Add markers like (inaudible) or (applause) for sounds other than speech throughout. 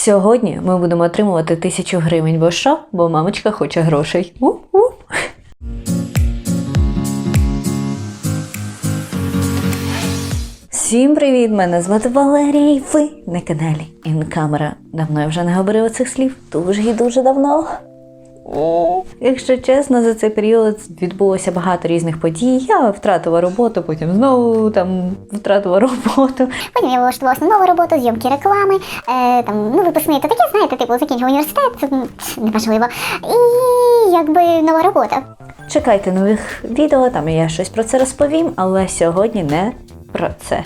Сьогодні ми будемо отримувати тисячу гривень, бо що? Бо мамочка хоче грошей. У-у. Всім привіт! Мене звати Валерія, і ви на каналі Інкамера. Давно я вже не говорила цих слів, дуже і дуже давно. Якщо чесно, за цей період відбулося багато різних подій. Я втратила роботу, потім знову там втратила роботу. Потім я влаштувалася на нову роботу, зйомки реклами, е, там, ну, випускний, то таке, знаєте, типу, закінчив університет, це неважливо. І якби нова робота. Чекайте нових відео, там я щось про це розповім, але сьогодні не про це.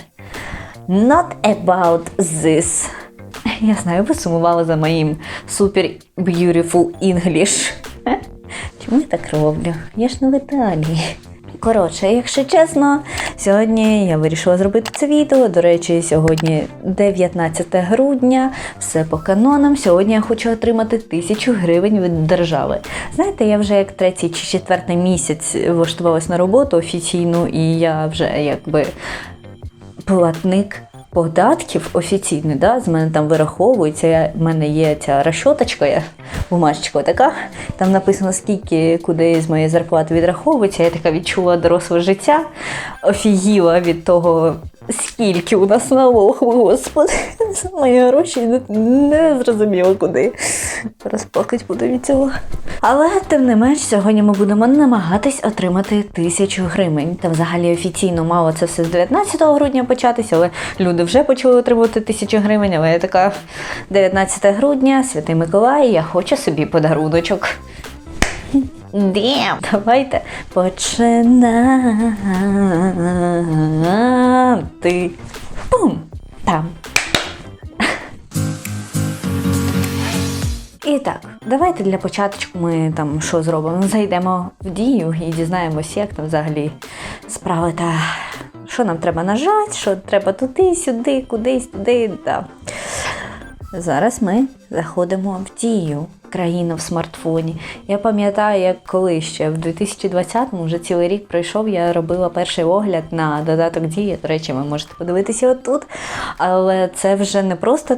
Not about this. Я знаю, ви сумували за моїм super beautiful English. Чому я так роблю? Я ж не в Італії. Коротше, якщо чесно, сьогодні я вирішила зробити це відео. До речі, сьогодні 19 грудня, все по канонам. Сьогодні я хочу отримати тисячу гривень від держави. Знаєте, я вже як третій чи четвертий місяць влаштувалась на роботу офіційну, і я вже якби платник податків офіційний, да, з мене там вираховується. В мене є ця розчоточка, бумажечка така, там написано, скільки куди з моєї зарплати відраховується. Я така відчула доросле життя, офігіла від того, скільки у нас налогу, господи, (laughs) мої гроші не, не зрозуміло куди. Розплакать буду від цього. Але тим не менш, сьогодні ми будемо намагатись отримати тисячу гривень. Та взагалі офіційно мало це все з 19 грудня початися, але люди вже почали отримувати тисячу гривень. Але я така 19 грудня, Святий Миколай, я хочу собі подаруночок. Дем, давайте починати. Пум! Там. І так, давайте для початку ми там що зробимо? Зайдемо в дію і дізнаємося, як там взагалі справи та що нам треба нажати, що треба туди, сюди, кудись, туди. Да. Зараз ми заходимо в дію країна в смартфоні. Я пам'ятаю, як коли ще в 2020-му, вже цілий рік пройшов, я робила перший огляд на додаток дії. До речі, ви можете подивитися отут. Але це вже не просто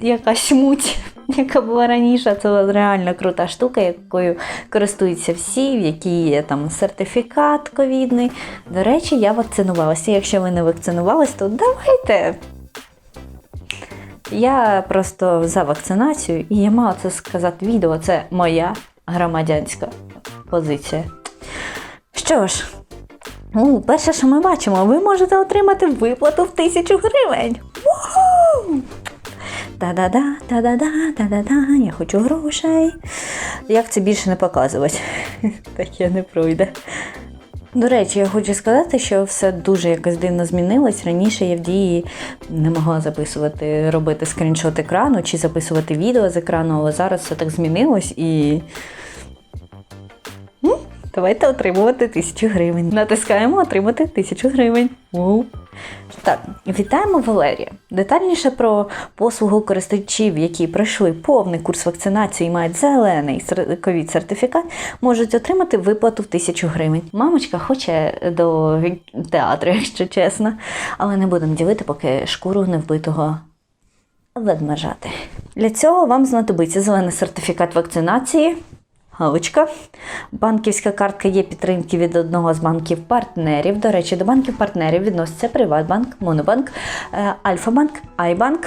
якась муть, (laughs) яка була раніше. Це реально крута штука, якою користуються всі, в якій є там сертифікат ковідний. До речі, я вакцинувалася. Якщо ви не вакцинувались, то давайте. Я просто за вакцинацію і я мала це сказати відео. Це моя громадянська позиція. Що ж, ну, перше, що ми бачимо, ви можете отримати виплату в тисячу гривень. Та-да-да, та-да-да, та-да-да, я хочу грошей. Як це більше не показувати? (laughs) Таке не пройде. До речі, я хочу сказати, що все дуже якось дивно змінилось. Раніше я в дії не могла записувати, робити скріншот екрану чи записувати відео з екрану, але зараз все так змінилось і. Давайте отримувати тисячу гривень. Натискаємо отримати тисячу гривень. Вау. Так, вітаємо Валерія. Детальніше про послугу користувачів, які пройшли повний курс вакцинації і мають зелений ковід-сертифікат, можуть отримати виплату в тисячу гривень. Мамочка хоче до театру, якщо чесно, але не будемо ділити, поки шкуру не вбитого ведмежати. Для цього вам знадобиться зелений сертифікат вакцинації. Галочка. Банківська картка є підтримки від одного з банків-партнерів. До речі, до банків-партнерів відносяться Приватбанк, Монобанк, е, Альфа-банк, Айбанк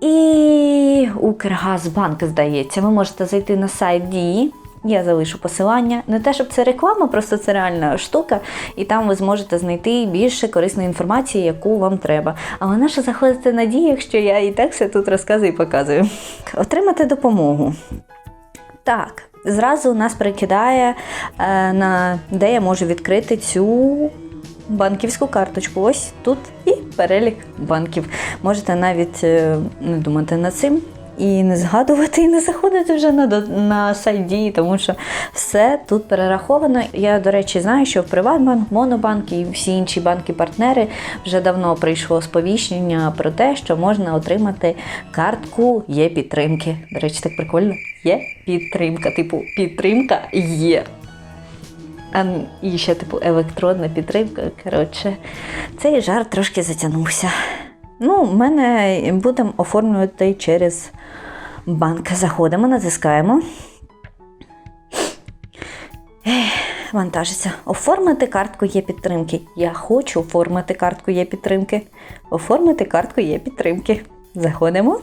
і Укргазбанк, здається. Ви можете зайти на сайт Дії. Я залишу посилання. Не те, щоб це реклама, просто це реальна штука, і там ви зможете знайти більше корисної інформації, яку вам треба. Але нащо заходити на дії, якщо я і так все тут розказую і показую? Отримати допомогу. Так, зразу нас прикидає, е, на де я можу відкрити цю банківську карточку. Ось тут і перелік банків. Можете навіть е, не думати над цим. І не згадувати, і не заходити вже на, на сайт дії, тому що все тут перераховано. Я, до речі, знаю, що Приватбанк, Монобанк і всі інші банки-партнери вже давно прийшло сповіщення про те, що можна отримати картку є підтримки. До речі, так прикольно. Є підтримка. Типу, підтримка є. А, і ще, типу, електронна підтримка. Коротше, цей жарт трошки затягнувся. Ну, в мене будемо оформлювати через банк. Заходимо, натискаємо. Вантажиться. Оформити картку є підтримки. Я хочу оформити картку є підтримки. Оформити картку є підтримки. Заходимо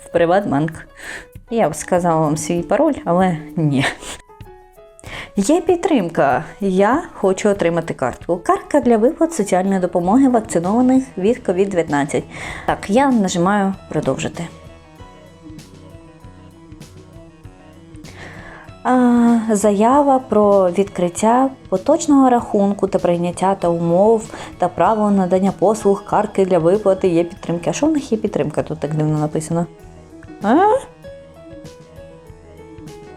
в Приватбанк. Я б сказала вам свій пароль, але ні. Є підтримка. Я хочу отримати картку. Картка для виплат соціальної допомоги вакцинованих від COVID-19. Так, я нажимаю продовжити. Заява про відкриття поточного рахунку та прийняття та умов та право надання послуг картки для виплати є підтримки. А що в них є підтримка? Тут так дивно написано. А?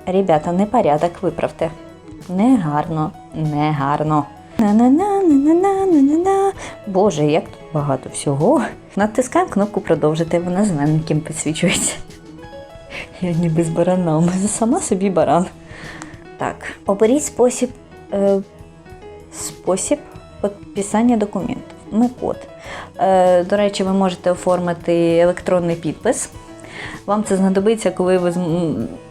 Ребята, непорядок виправте. Негарно, негарно. На-на-на-на-на-на-на-на. Боже, як тут багато всього. Натискаємо кнопку продовжити, вона зелененьким підсвічується. Я ніби з бараном, сама собі баран. Так, оберіть спосіб, е, спосіб підписання документів. Ми код. Е, до речі, ви можете оформити електронний підпис. Вам це знадобиться, коли ви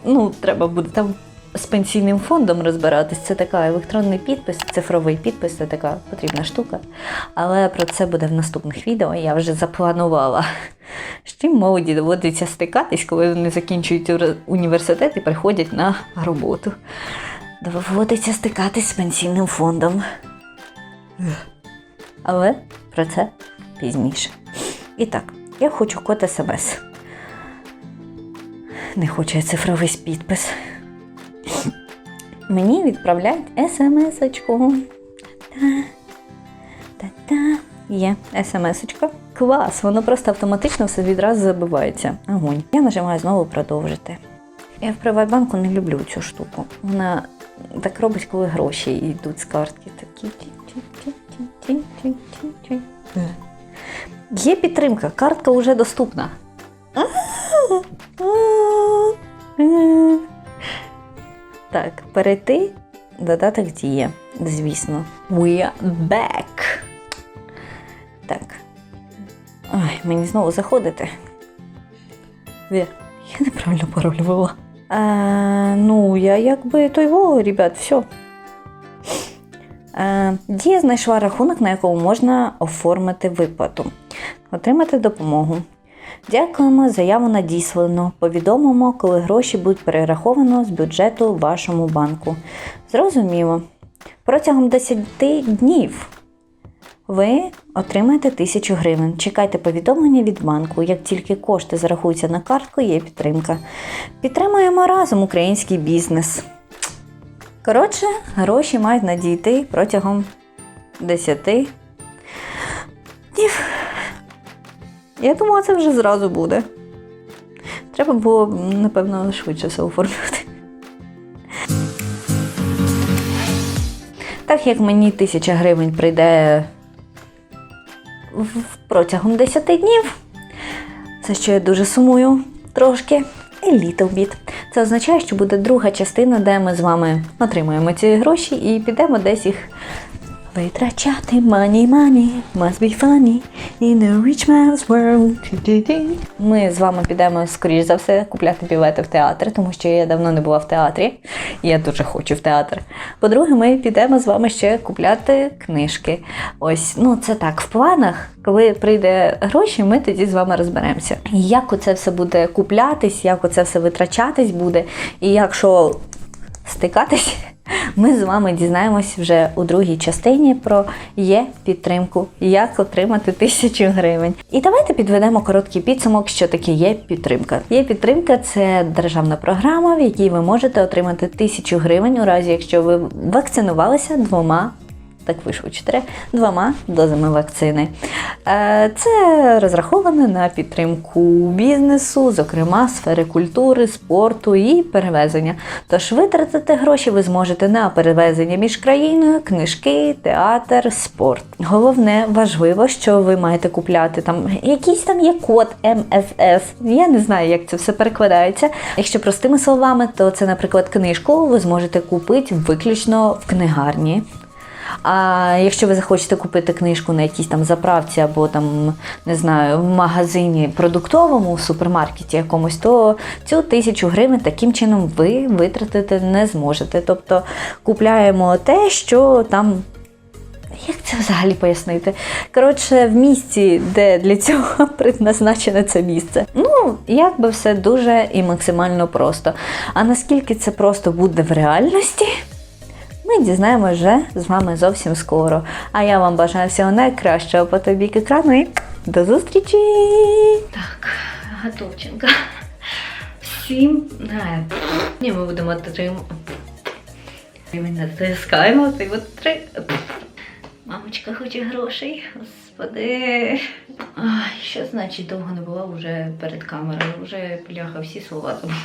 ну, треба буде там з пенсійним фондом розбиратись. Це така електронний підпис, цифровий підпис, це така потрібна штука. Але про це буде в наступних відео. Я вже запланувала. З чим молоді доводиться стикатись, коли вони закінчують університет і приходять на роботу. Доводиться стикатись з пенсійним фондом. Але про це пізніше. І так, я хочу код СМС. Не хочу я цифровий підпис. Мені відправляють смс-очку. Та-та. Є смс-очка. Клас, воно просто автоматично все відразу забивається. Огонь. Я нажимаю знову продовжити. Я в Приватбанку не люблю цю штуку. Вона так робить, коли гроші йдуть з картки. Такі. Є підтримка, картка вже доступна. Так, перейти. Додаток діє, звісно. We are back. Так. Ой, мені знову заходити. Ві, я неправильно пароль ввела. Е, ну, я якби той во, ребят, все. Е, Дія знайшла рахунок, на якому можна оформити виплату, отримати допомогу. Дякуємо, заяву надіслано. Повідомимо, коли гроші будуть перераховано з бюджету вашому банку. Зрозуміло. Протягом 10 днів ви отримаєте 1000 гривень. Чекайте повідомлення від банку. Як тільки кошти зарахуються на картку, є підтримка. Підтримуємо разом український бізнес. Коротше, гроші мають надійти протягом 10 днів. Я думала, це вже зразу буде. Треба було, напевно, швидше все оформлювати. Так як мені тисяча гривень прийде протягом 10 днів, за що я дуже сумую трошки. A little bit. Це означає, що буде друга частина, де ми з вами отримуємо ці гроші і підемо десь їх витрачати. Money, money, must be funny in a rich man's world. Ми з вами підемо, скоріш за все, купляти білети в театр, тому що я давно не була в театрі, і я дуже хочу в театр. По-друге, ми підемо з вами ще купляти книжки. Ось, ну це так, в планах. Коли прийде гроші, ми тоді з вами розберемося. Як оце все буде куплятись, як оце все витрачатись буде, і якщо стикатись, ми з вами дізнаємось вже у другій частині про є підтримку, як отримати тисячу гривень. І давайте підведемо короткий підсумок, що таке є підтримка. Є підтримка це державна програма, в якій ви можете отримати тисячу гривень у разі, якщо ви вакцинувалися двома. Так вийшло чотири двома дозами вакцини. Е, Це розраховано на підтримку бізнесу, зокрема сфери культури, спорту і перевезення. Тож витратити гроші ви зможете на перевезення між країною, книжки, театр, спорт. Головне, важливо, що ви маєте купляти там якийсь там є код МФС. Я не знаю, як це все перекладається. Якщо простими словами, то це, наприклад, книжку ви зможете купити виключно в книгарні. А якщо ви захочете купити книжку на якійсь там заправці або там, не знаю, в магазині продуктовому, в супермаркеті якомусь, то цю тисячу гривень таким чином ви витратити не зможете. Тобто купляємо те, що там. Як це взагалі пояснити? Коротше, в місці, де для цього (laughs) предназначене це місце. Ну, як би все дуже і максимально просто. А наскільки це просто буде в реальності? Ми дізнаємося вже з вами зовсім скоро. А я вам бажаю всього найкращого по тобі екрану і до зустрічі! Так, Гатовченка. Всім. Ні, ми будемо тримати. Ми натискаємо цей от три. Мамочка хоче грошей. Господи. Ай, що значить довго не була вже перед камерою. Вже бляха всі слова забула.